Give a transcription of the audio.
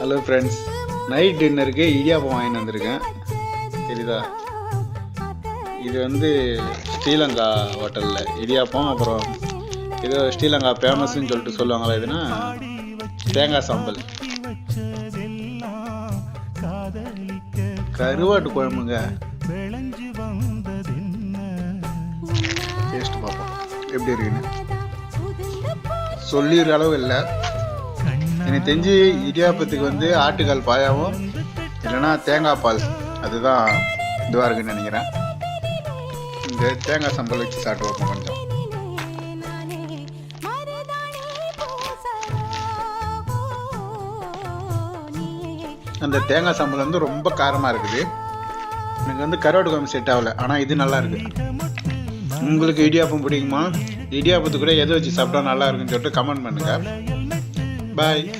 Hello friends night டின்னருக்கு இடியாப்பம் வாங்கிட்டு வந்திருக்கேன். தெரியுதா? இது வந்து ஸ்ரீலங்கா ஹோட்டலில் இடியாப்பம் அப்புறம் ஏதோ ஸ்ரீலங்கா ஃபேமஸ்ன்னு சொல்லிட்டு சொல்லுவாங்களா இதுனா தேங்காய் சாம்பல். கருவாட்டு குழம்புங்க. டேஸ்ட் பார்ப்போம் எப்படி இருக்குன்னு. சொல்லிடுற அளவு இல்லை. எனக்கு தெரிஞ்சு இடியாப்பத்துக்கு வந்து ஆட்டுக்கால் பாயாவும் இல்லைன்னா தேங்காய் பால். அதுதான் இதுவாக இருக்குன்னு நினைக்கிறேன். இந்த தேங்காய் சம்பல் வச்சு சாப்பிட்டு வைப்போம் கொஞ்சம். அந்த தேங்காய் சம்பல் வந்து ரொம்ப காரமாக இருக்குது. எனக்கு வந்து கருவாடு குழம்பு செட் ஆகல ஆனால் இது நல்லா இருக்கு. உங்களுக்கு இடியாப்பம் பிடிக்குமா? இடியாப்பத்து கூட எது வச்சு சாப்பிட்டா நல்லா இருக்குன்னு சொல்லிட்டு கமெண்ட் பண்ணுங்க. Bye.